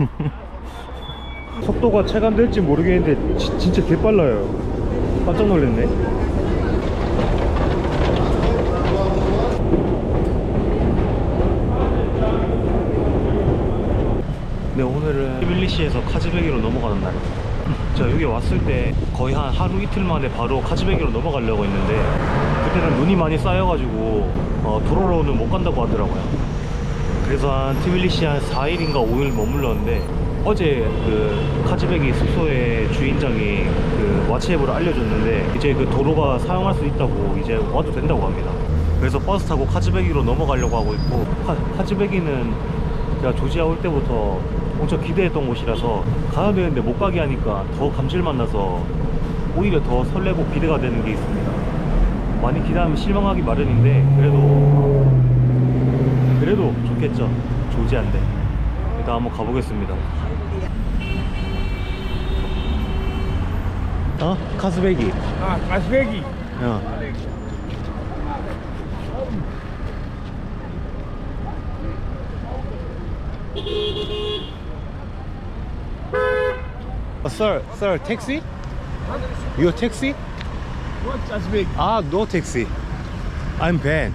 속도가 체감될지 모르겠는데 지- 진짜 개빨라요. 깜짝 놀랐네. 네 오늘은 트빌리시에서 카즈베기로 넘어가는 날입니다 제가 여기 왔을 때 거의 한 하루 이틀 만에 바로 카즈베기로 넘어가려고 했는데 그때는 눈이 많이 쌓여가지고 어, 도로로는 못 간다고 하더라고요 그래서 한 트빌리시 한 4일인가 5일 머물렀는데 어제 그 카즈베기 숙소의 주인장이 그 왓츠앱으로 알려줬는데 이제 그 도로가 사용할 수 있다고 이제 와도 된다고 합니다. 그래서 버스 타고 카즈베기로 넘어가려고 하고 있고 카, 카즈베기는 제가 조지아 올 때부터 엄청 기대했던 곳이라서 가야 되는데 못 가게 하니까 더 감질만 나서 오히려 더 설레고 기대가 되는 게 있습니다. 많이 기대하면 실망하기 마련인데 그래도 그래도 좋겠죠 조지아인데 일단 한번 가보겠습니다 어? 카스베기 Ah, Kasbegi. 어. Uh, sir, sir, taxi? Your taxi? What Kasbegi? Ah, no taxi. I'm van.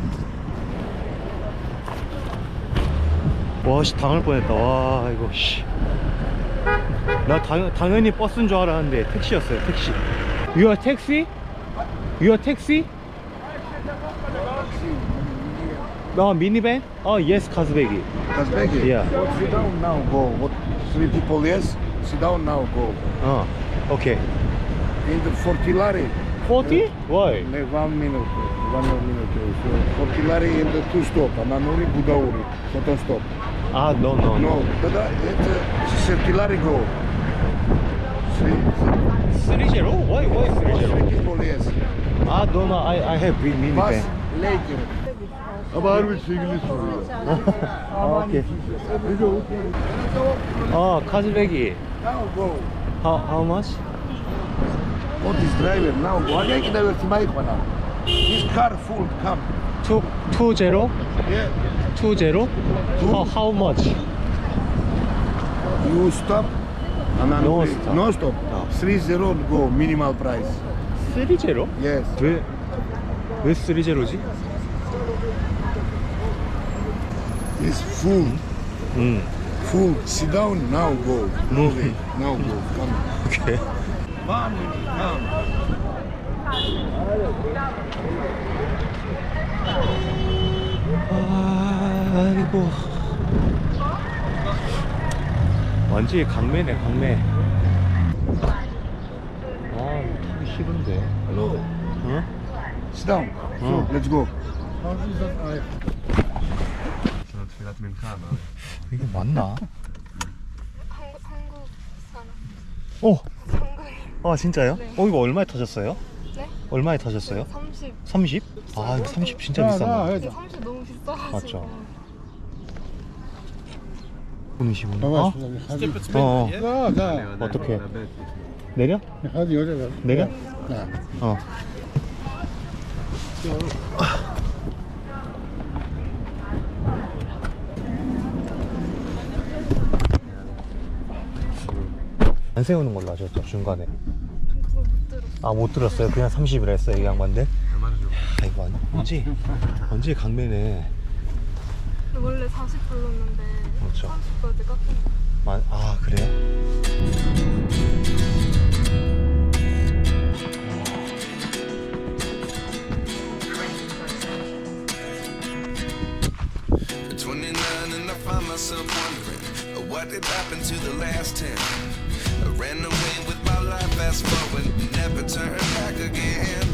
와, 씨, 당할 뻔했다. 와, 이거, 씨. 나 당, 당연히 버스인 줄 알았는데 택시였어요, 택시. You are taxi? You are taxi? No, minivan? Oh, yes, Kazbegi. Kazbegi? Yeah. What, sit down now, go. What, three people, yes? Sit down now, go. Oh, okay. In the Fortilari. 40? Why? Ne, one minute, one minute. So, Fortilari in the two stop. Ananuri, Budauri. Photo stop. Ah, no, no, No, tada, it's Fortilari go. Three, 30? Why, why three, three people, yes. Ah, no, no, I, I have big Bus minivan. later. Ama harbi sevgili soruyor. 아, 오케이. 아, 카즈베기. Now go. How, how much? What is driver? Now go. Hadi ki de vertimay bana. This car full, come. Two, two zero? Yeah. Two zero? How, how much? You stop. Ananuri. No stop. No stop. No. Three zero go. Minimal price. 쓰리 제로? Yes. 왜, 왜 쓰리 제로지? It's full. 음, Full. Sit down. Now go. No way. Now go. Come. 오케이. One minute. Come. 아 이고. 완전히 강매네, 강매. 아, 이거 타기 싫은데. Hello. 어? Sit down. So, Oh. let's go. 이게 맞나? 한국, 한국 사람. 어! 한국인. 아, 진짜요? 네. 어, 이거 얼마에 타셨어요? 네? 얼마에 타셨어요? 30. 30? 아, 이거 30 진짜 비싸다. 근데 30 너무 비싸가지고. 맞죠. 분이시구나. Baba, 어? 어, Da, da. 어. 어떻게? 내려? 내려? 어. 안 세우는 걸로 하셨죠 중간에 그걸 못 들었어. 아 못 들었어요 그냥 30이라 했어요 이 양반들 야 이거 완- 언제 언제 강매네 원래 40 불렀는데 그렇죠. 30까지 깎은 거. 아, 아 그래요? At 29 and I find myself wondering uh, what did happen to the last 10. I ran away with my life, fast forward, never turn back again.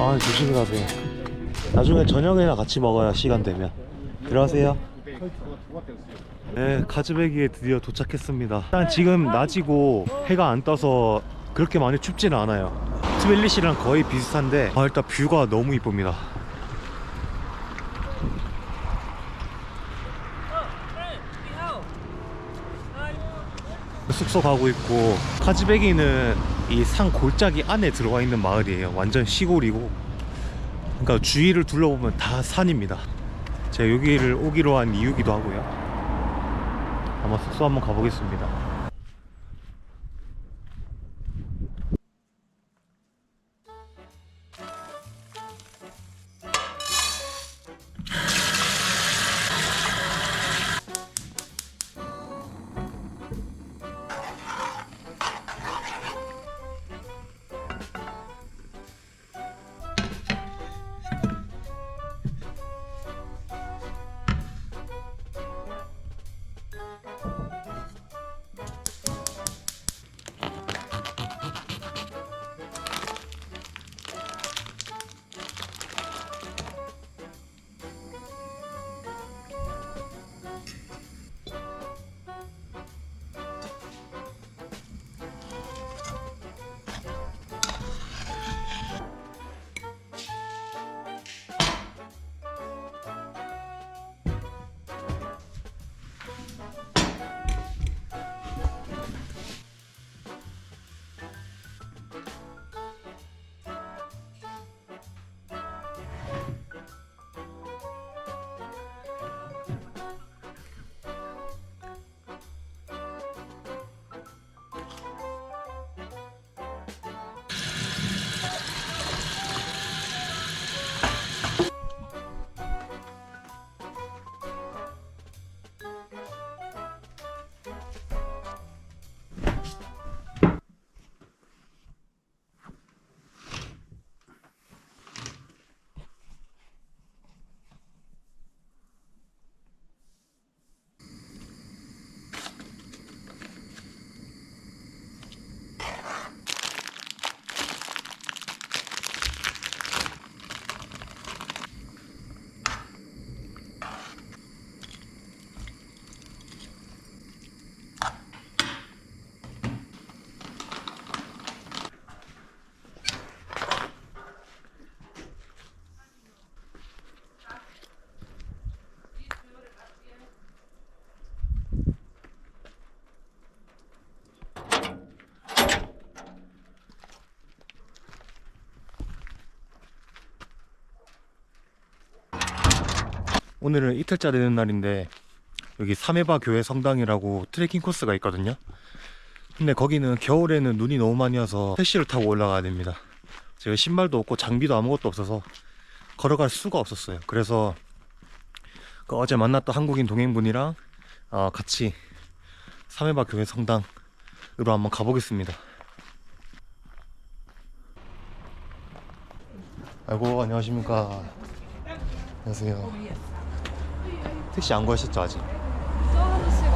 아 조심히 가세요. 나중에 저녁이나 같이 먹어요 시간 되면. 들어가세요. 네 카즈베기에 드디어 도착했습니다. 일단 지금 낮이고 해가 안 떠서 그렇게 많이 춥지는 않아요. 트빌리시랑 거의 비슷한데 아, 일단 뷰가 너무 이쁩니다 숙소 가고 있고 카즈베기는 이 산 골짜기 안에 들어가 있는 마을이에요. 완전 시골이고. 그러니까 주위를 둘러보면 다 산입니다. 제가 여기를 오기로 한 이유기도 하고요. 아마 숙소 한번 가보겠습니다 오늘은 이틀째 되는 날인데 여기 사메바 교회 성당이라고 트레킹 코스가 있거든요. 근데 거기는 겨울에는 눈이 너무 많이 와서 택시를 타고 올라가야 됩니다. 제가 신발도 없고 장비도 아무것도 없어서 걸어갈 수가 없었어요. 그래서 그 어제 만났던 한국인 동행분이랑 어, 같이 사메바 교회 성당으로 한번 가보겠습니다. 아이고 안녕하십니까. 안녕하세요 택시 안 구하셨죠 아직? 저 아저씨가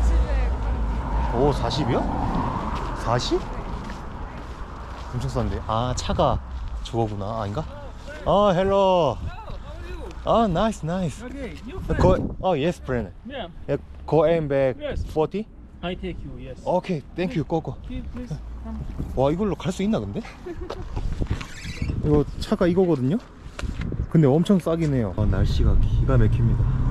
40에 오 40이요? 40? 엄청 싼데 아 차가 저거구나 아닌가? 아 헬로 아 나이스 나이스 Okay, you 고, 어 예스 프렌드 Yeah, 고앤백 Yes. 40? I take you. Yes. 오케이 땡큐 고고 Okay, please come. 와 이걸로 갈 수 있나 근데? 이거 차가 이거거든요? 근데 엄청 싸긴 해요 아, 날씨가 기가 막힙니다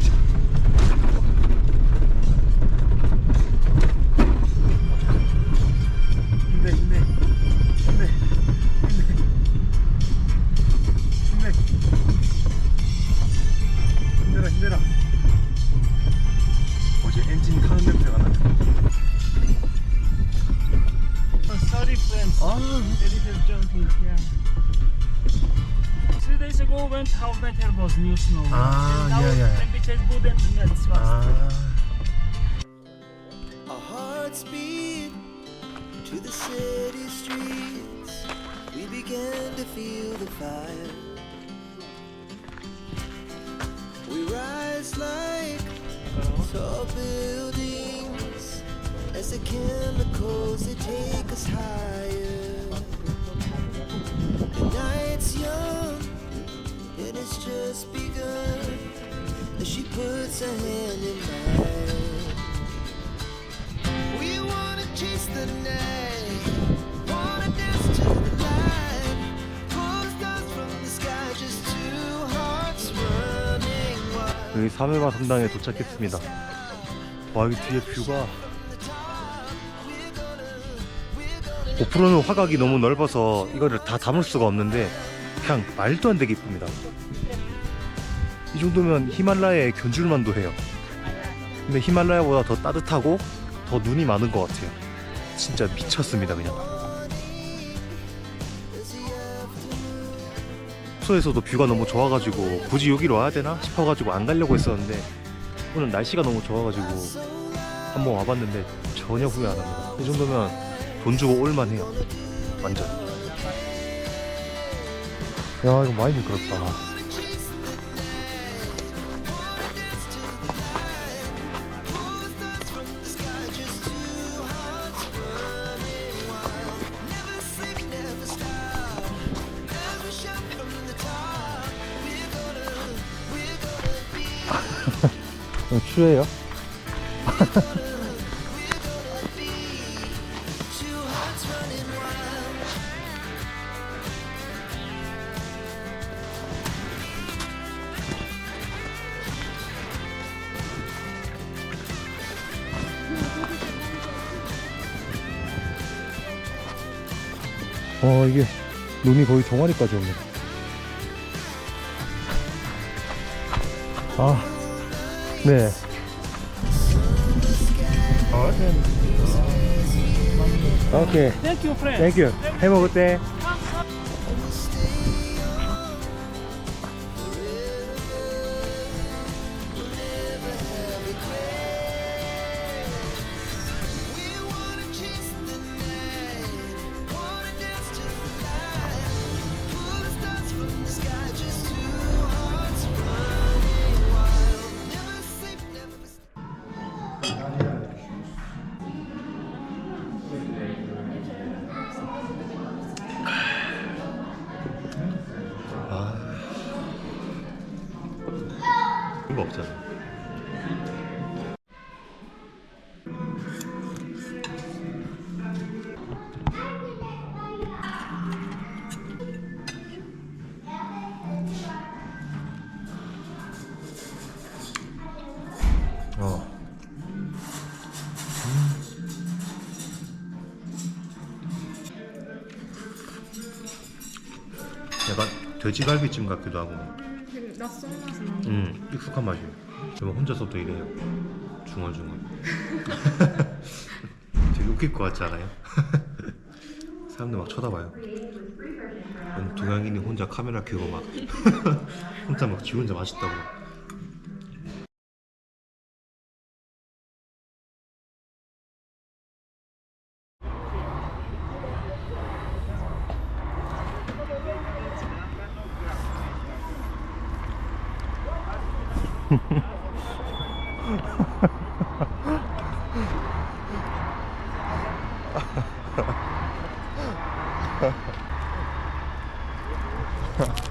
제 how better was new snow. Ah, And now yeah, yeah. temperature is good and melts faster. Our hearts beat to the city streets. We began to feel the fire. We rise like tall buildings as the chemicals they take us higher. 여기 사메바 성당에 도착했습니다. 와 여기 뒤에 뷰가 고프로는 화각이 너무 넓어서 이거를 다 담을 수가 없는데 그냥 말도 안 되게 이쁩니다. 이 정도면 히말라야의 견줄만도 해요. 근데 히말라야보다 더 따뜻하고 더 눈이 많은 것 같아요. 진짜 미쳤습니다 그냥. 숙소에서도 뷰가 너무 좋아가지고 굳이 여기로 와야 되나 싶어가지고 안 가려고 했었는데 오늘 날씨가 너무 좋아가지고 한번 와봤는데 전혀 후회 안 합니다. 이 정도면 돈 주고 올만해요. 완전. 야 이거 많이 미끄럽다. 추해요? 어 이게 눈이 거의 종아리까지 옵니다. 아, 네. 오케이. Thank you, friend. Thank you. Have a good day. 돼지갈비찜 같기도 하고. 되게 낯선 맛이 나는 음, 익숙한 맛이에요. 저는 혼자서도 이래요. 중얼중얼. 되게 웃길 것 같지 않아요? 사람들 막 쳐다봐요. 음, 동양인이 혼자 카메라 켜고 막 혼자 막 지 혼자 맛있다고. Ha ha ha.